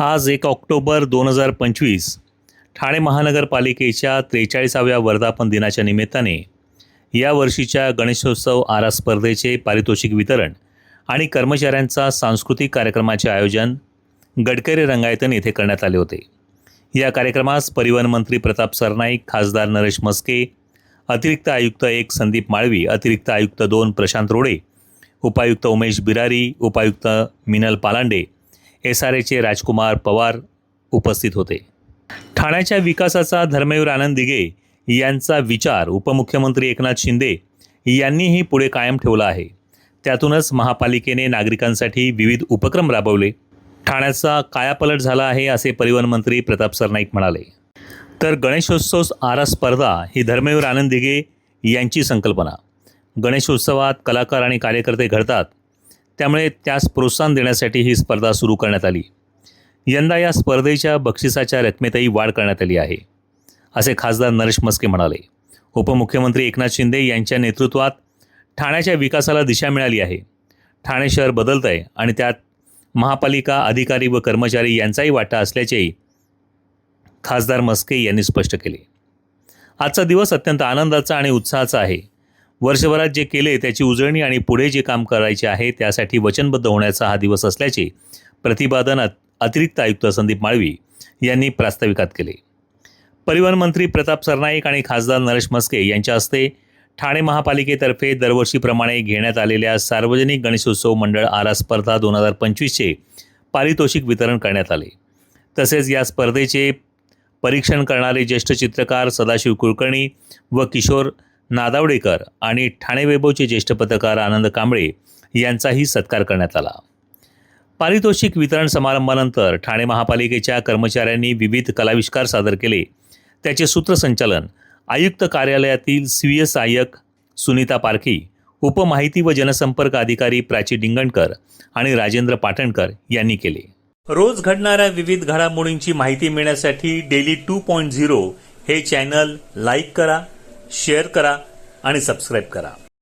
आज एक ऑक्टोबर दोन हजार पंचवीस ठाणे महानगरपालिकेच्या त्रेचाळीसाव्या वर्धापन दिनाच्या निमित्ताने या वर्षीच्या गणेशोत्सव आरा स्पर्धेचे पारितोषिक वितरण आणि कर्मचाऱ्यांचा सांस्कृतिक कार्यक्रमाचे आयोजन गडकरी रंगायतन येथे करण्यात आले होते. या कार्यक्रमास परिवहन मंत्री प्रताप सरनाईक खासदार नरेश मस्के अतिरिक्त आयुक्त एक संदीप माळवी अतिरिक्त आयुक्त दोन प्रशांत रोडे उपायुक्त उमेश बिरारी उपायुक्त मिनल पालांडे एस आर एचे राजकुमार पवार उपस्थित होते. ठाण्याच्या विकासाचा धर्मवीर आनंद दिघे यांचा विचार उपमुख्यमंत्री एकनाथ शिंदे यांनीही पुढे कायम ठेवला आहे. त्यातूनच महापालिकेने नागरिकांसाठी विविध उपक्रम राबवले. ठाण्याचा कायापलट झाला आहे असे परिवहन मंत्री प्रताप सरनाईक म्हणाले. तर गणेशोत्सव आरा स्पर्धा ही धर्मवीर आनंद दिघे यांची संकल्पना. गणेशोत्सवात कलाकार आणि कार्यकर्ते घडतात. त्यामुळे त्यास प्रोत्साहन देण्यासाठी ही स्पर्धा सुरू करण्यात आली. यंदा या स्पर्धेच्या बक्षिसाच्या रकमेतही वाढ करण्यात आली आहे असे खासदार नरेश मस्के म्हणाले. उपमुख्यमंत्री एकनाथ शिंदे यांच्या नेतृत्वात ठाण्याच्या विकासाला दिशा मिळाली आहे. ठाणे शहर बदलत आहे आणि त्यात महापालिका अधिकारी व कर्मचारी यांचाही वाटा असल्याचेही खासदार मस्के यांनी स्पष्ट केले. आजचा दिवस अत्यंत आनंदाचा आणि उत्साहाचा आहे. वर्षभरात जे केले त्याची उजळणी आणि पुढे जे काम करायचे आहे त्यासाठी वचनबद्ध होण्याचा हा दिवस असल्याचे प्रतिपादन अत- अतिरिक्त आयुक्त संदीप माळवी यांनी प्रास्ताविकात केले. परिवहन मंत्री प्रताप सरनाईक आणि खासदार नरेश मस्के यांच्या हस्ते ठाणे महापालिकेतर्फे दरवर्षीप्रमाणे घेण्यात आलेल्या सार्वजनिक गणेशोत्सव मंडळ आरा स्पर्धा दोन हजार पंचवीसचे पारितोषिक वितरण करण्यात आले. तसेच या स्पर्धेचे परीक्षण करणारे ज्येष्ठ चित्रकार सदाशिव कुलकर्णी व किशोर नादावडेकर आणि ठाणे वैभवचे ज्येष्ठ पत्रकार आनंद कांबळे यांचाही सत्कार करण्यात आला. पारितोषिक वितरण समारंभानंतर ठाणे महापालिकेच्या कर्मचाऱ्यांनी विविध कलाविष्कार सादर केले. त्याचे सूत्रसंचालन आयुक्त कार्यालयातील स्वीय सहाय्यक सुनीता पारखी उपमाहिती व जनसंपर्क अधिकारी प्राची डिंगणकर आणि राजेंद्र पाटणकर यांनी केले. रोज घडणाऱ्या विविध घडामोडींची माहिती मिळण्यासाठी डेली टू पॉईंट झिरो हे चॅनल लाईक करा शेअर करा आणि सबस्क्राईब करा.